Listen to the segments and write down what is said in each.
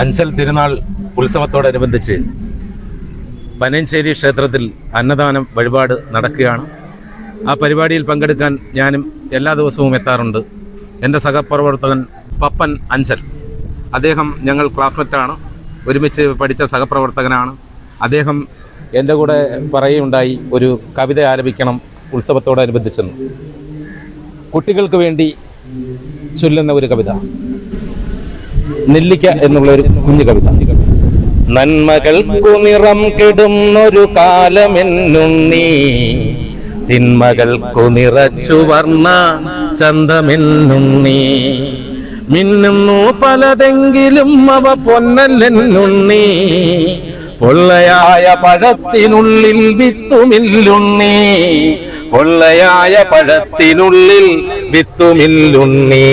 അഞ്ചൽ തിരുനാൾ ഉത്സവത്തോടനുബന്ധിച്ച് പനഞ്ചേരി ക്ഷേത്രത്തിൽ അന്നദാനം വഴിപാട് നടക്കുകയാണ്. ആ പരിപാടിയിൽ പങ്കെടുക്കാൻ ഞാനും എല്ലാ ദിവസവും എത്താറുണ്ട്. എന്റെ സഹപ്രവർത്തകൻ പപ്പൻ അഞ്ചൽ അദ്ദേഹം ഞങ്ങൾ ക്ലാസ്മേറ്റാണ്. ഒരുമിച്ച് പഠിച്ച സഹപ്രവർത്തകനാണ്. അദ്ദേഹം എന്റെ കൂടെ പറയുകയുണ്ടായി ഒരു കവിത ആലപിക്കണം ഉത്സവത്തോടനുബന്ധിച്ചെന്ന്. കുട്ടികൾക്ക് വേണ്ടി ചൊല്ലുന്ന ഒരു കവിത. നെല്ലിക്ക എന്നുള്ള ഒരു കുഞ്ഞു കവിത. നന്മകൾക്കു നിറം കെടുന്നൊരു കാലമെന്നുണ്ണി തിന്മകൾക്കു നിറച്ചു വർണ ചന്തമെന്നുണ്ണി മിന്നുന്നു പലതെങ്കിലും അവ പൊന്നല്ലെന്നുണ്ണി പൊള്ളയായ പഴത്തിനുള്ളിൽ വിത്തുമില്ലുണ്ണി പൊള്ളയായ പഴത്തിനുള്ളിൽ വിത്തുമില്ലുണ്ണി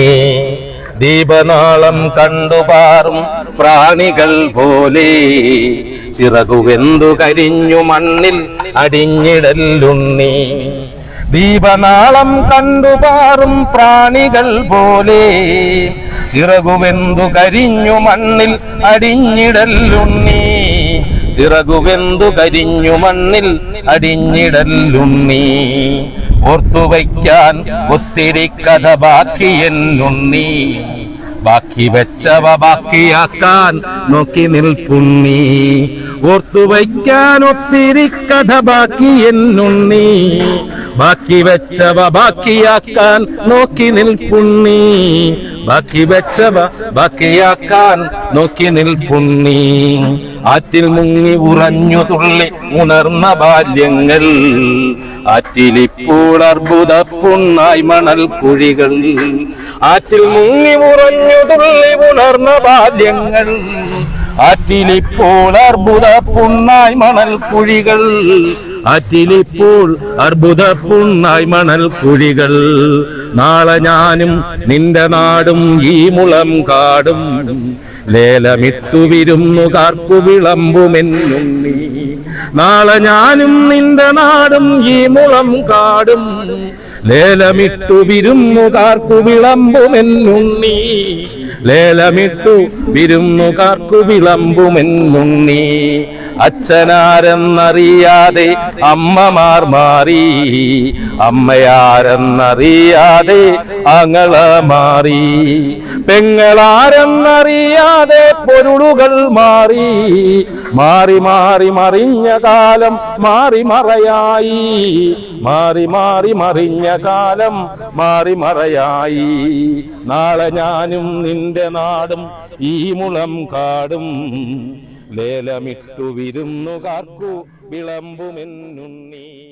ദീപനാളം കണ്ടുപാറും പ്രാണികൾ പോലെ. ചിറകുവെന്തു കരിഞ്ഞു മണ്ണിൽ അടിഞ്ഞിടല്ലുണ്ണി ദീപനാളം കണ്ടുപാറും പ്രാണികൾ പോലെ. ചിറകുവെന്തു കരിഞ്ഞു മണ്ണിൽ അടിഞ്ഞിടല്ലുണ്ണി ചിറകുവെന്തു കരിഞ്ഞു മണ്ണിൽ അടിഞ്ഞിടല്ലുണ്ണി ഓർത്തുവയ്ക്കാൻ ഒത്തിരി കഥ ബാക്കിയെന്നുണ്ണി ബാക്കി വെച്ചവ ബാക്കിയാക്കാൻ നോക്കി നിൽപ്പുണ്ണി ഓർത്തുവയ്ക്കാൻ ഒത്തിരി കഥ ബാക്കി എന്നുണ്ണി ബാക്കി വെച്ചവ ബാക്കിയാക്കാൻ നോക്കി നിൽപ്പുണ്ണി ബാക്കി വെച്ചവ ബാക്കിയാക്കാൻ നോക്കി നിൽപ്പുണ്ണി. ആറ്റിൽ മുങ്ങി ഉറഞ്ഞു തുള്ളി ഉണർന്ന ബാല്യങ്ങൾ. ആറ്റിലിപ്പോൾ അർബുദ പുണ്ണായി മണൽ കുഴികൾ. ആറ്റിൽ മുങ്ങി ഉറഞ്ഞു തുള്ളി ഉണർന്ന ബാല്യങ്ങൾ. ആറ്റിലിപ്പോൾ അർബുദ പുണ്ണായി മണൽ കുഴികൾ. ആറ്റിലിപ്പോൾ അർബുദ പുണ്ണായി മണൽ കുഴികൾ. നാളെ ഞാനും നിന്റെ നാടും ഈ മുളം കാടും. ലേലമിട്ടു വിളമ്പുമെന്നും നീ. നാളെ ഞാനും നിന്റെ നാടും ഈ മുളം കാടും. ലേലമിട്ടു വിളമ്പുമെന്നും വിളമ്പുമെന്നുണ്ണി ലേലമിട്ടു വിരുന്നുകാർക്കു വിളമ്പുമെന്നുണ്ണി അച്ഛനാരെന്നറിയാതെ അമ്മമാർ മാറി. അമ്മയാരെന്നറിയാതെ അങ്ങള മാറി. പെങ്ങളാരെന്നറിയാതെ പൊരുളുകൾ മാറി. മാറി മാറി മറിഞ്ഞ കാലം മാറി മറയായി. മാറി മാറി മറിഞ്ഞ കാലം മാറി മറയായി. നാളെ ഞാനും നിന്റെ നാടും ഈ മുളം കാടും. ലേലമിട്ടു വിരുന്നു വിരുന്നുകാർക്കു വിളമ്പുമെന്നുണ്ണി.